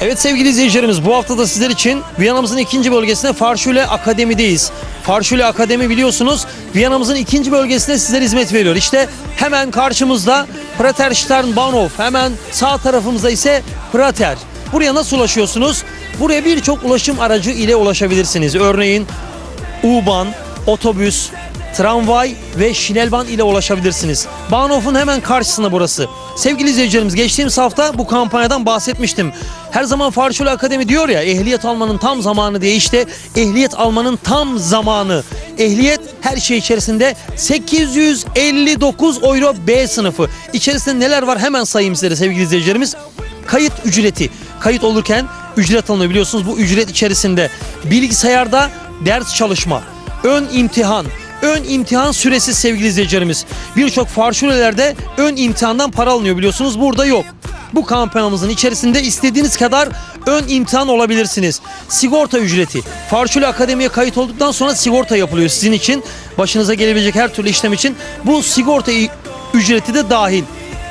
Evet sevgili izleyicilerimiz bu hafta da sizler için Viyana'mızın ikinci bölgesinde Farşule Akademi'deyiz. Farşule Akademi biliyorsunuz Viyana'mızın ikinci bölgesinde sizlere hizmet veriyor. İşte hemen karşımızda Prater Sternbahnhof hemen sağ tarafımızda ise Prater. Buraya nasıl ulaşıyorsunuz? Buraya birçok ulaşım aracı ile ulaşabilirsiniz. Örneğin U-Bahn, otobüs, tramvay ve Schnellbahn ile ulaşabilirsiniz. Bahnhof'un hemen karşısında burası. Sevgili izleyicilerimiz geçtiğimiz hafta bu kampanyadan bahsetmiştim. Her zaman Farşule Akademi diyor ya ehliyet almanın tam zamanı diye işte ehliyet almanın tam zamanı. Ehliyet her şey içerisinde 859 euro B sınıfı. İçerisinde neler var hemen sayayım size sevgili izleyicilerimiz. Kayıt ücreti. Kayıt olurken ücret alınıyor biliyorsunuz bu ücret içerisinde bilgisayarda ders çalışma, ön imtihan, ön imtihan süresi sevgili izleyicilerimiz. Birçok farşulelerde ön imtihandan para alınıyor biliyorsunuz burada yok. Bu kampanyamızın içerisinde istediğiniz kadar ön imtihan olabilirsiniz. Sigorta ücreti. Farşule Akademi'ye kayıt olduktan sonra sigorta yapılıyor sizin için. Başınıza gelebilecek her türlü işlem için. Bu sigorta ücreti de dahil.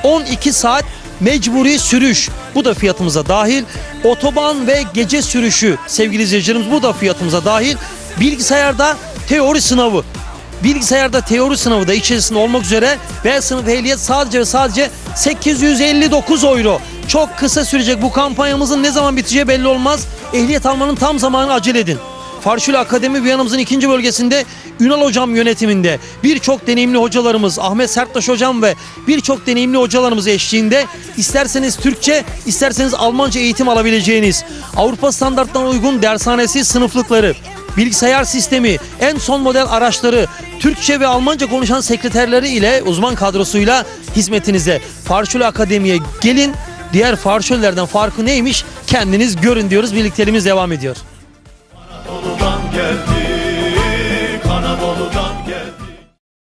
12 saat mecburi sürüş. Bu da fiyatımıza dahil. Otoban ve gece sürüşü sevgili izleyicilerimiz bu da fiyatımıza dahil. Bilgisayarda teori sınavı. Bilgisayarda teori sınavı da içerisinde olmak üzere B sınıf ehliyet sadece ve sadece 859 euro. Çok kısa sürecek bu kampanyamızın ne zaman biteceği belli olmaz. Ehliyet almanın tam zamanı acele edin. Farşule Akademi Viyana'mızın ikinci bölgesinde Ünal Hocam yönetiminde birçok deneyimli hocalarımız Ahmet Serttaş Hocam ve birçok deneyimli hocalarımız eşliğinde isterseniz Türkçe isterseniz Almanca eğitim alabileceğiniz Avrupa standartlarına uygun dershanesi sınıflıkları bilgisayar sistemi, en son model araçları, Türkçe ve Almanca konuşan sekreterleri ile uzman kadrosuyla hizmetinize. Farşule Akademi'ye gelin. Diğer farşölerden farkı neymiş? Kendiniz görün diyoruz. Birlikteliğimiz devam ediyor. Anadolu'dan geldi